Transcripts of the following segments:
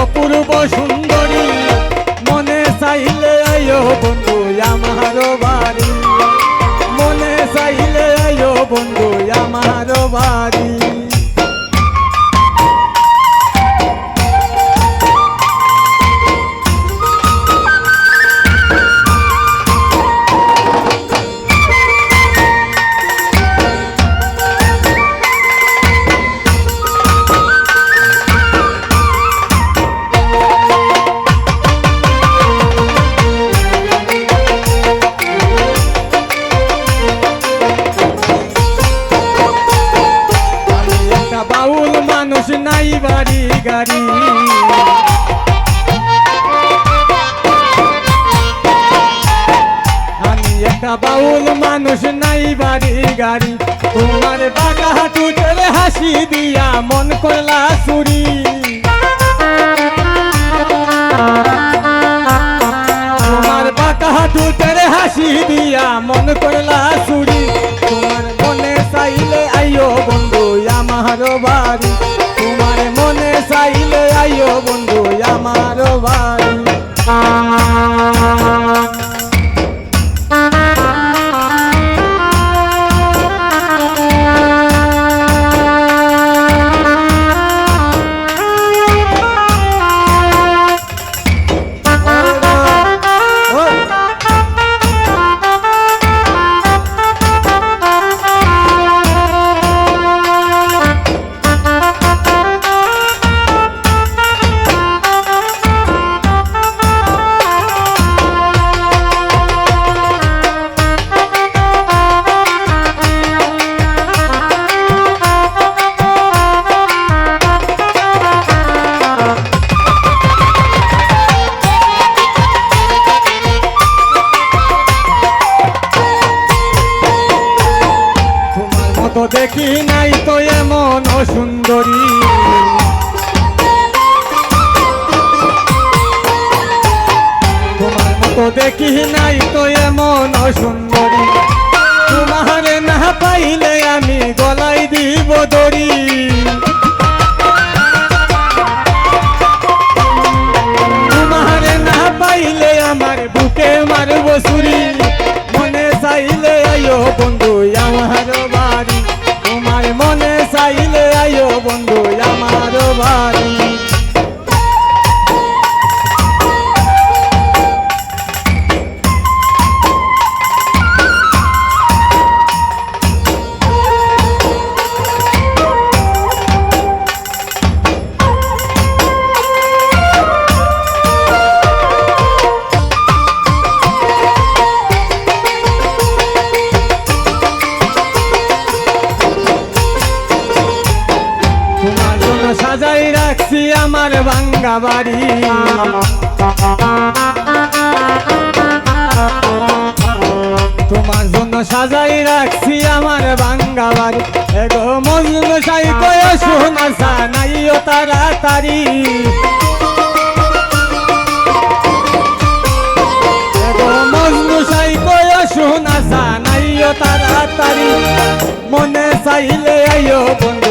অপূর্ব সুন্দর মানুষ নাই বাড়ি গাড়ি। আমি একটা বাউল মানুষ নাই বাড়ি গাড়ি। তোমার বাঁকা হাঁটু চলে হাসি দিয়া মন করলা চুরি তোমার বাঁকা হাঁটু চলে হাসি দিয়া মন করলা দেখি নাই তো এমন সুন্দরী। তোমার মতো দেখি নাই তো এমন সুন্দরী। তোমার না পাইলে আমি গলাই দিব দড়ি। বন্ধু আমার ভাঙ্গা বাড়ি। তোমার জন্য সাজাই রাখছি আমার ভাঙ্গা বাড়ি। এগো মজনু সাই কয় সোনা সানাইও তাড়াতাড়ি। মজনু সাই কয় তাড়াতাড়ি। মনে চাইলে আইও বন্ধু।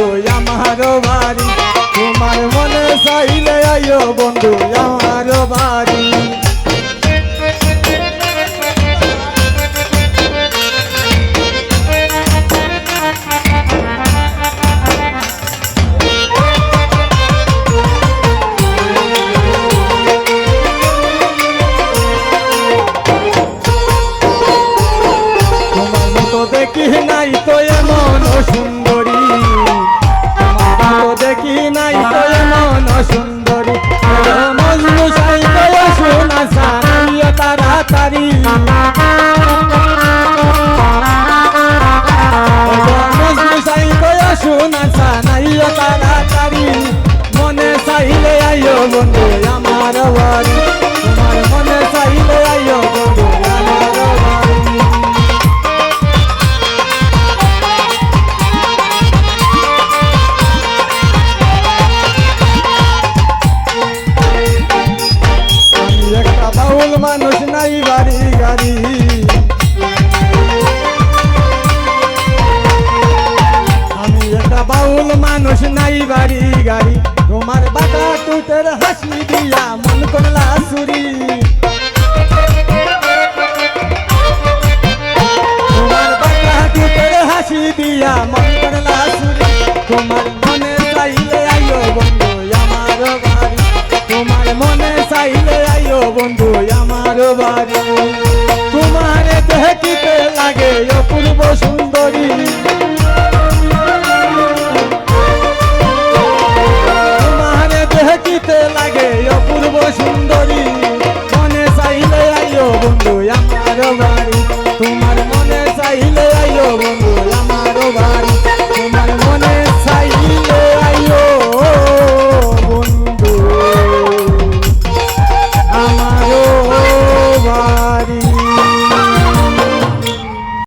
দেখি নাই তো এমন সুন্দরী। মতো দেখি নাই তো এমন সুন্দরী। মজনু সাই কয় সোনা সানাইও তাড়াতাড়ি। মজনু সাই কয় সোনা সানাইও তাড়াতাড়ি। মনে চাইলে আইও বন্ধু, আমার বাউল মানুষ নাই বাড়ি গাড়ি। তোমার বাঁকা টুটের হাসি দিয়া মন করলা চুরি তোমার বাঁকা টুটের হাসি দিয়া মন করলা চুরি তোমার মনে চাইলে আইও বন্ধু, আমার বাড়ি। তোমার মনে চাইলে আইও বন্ধু, আমার বাড়ি। তোমার দেখিতে লাগে অপূর্ব সুন্দরী দেখিতে লাগে অপূর্ব সুন্দরী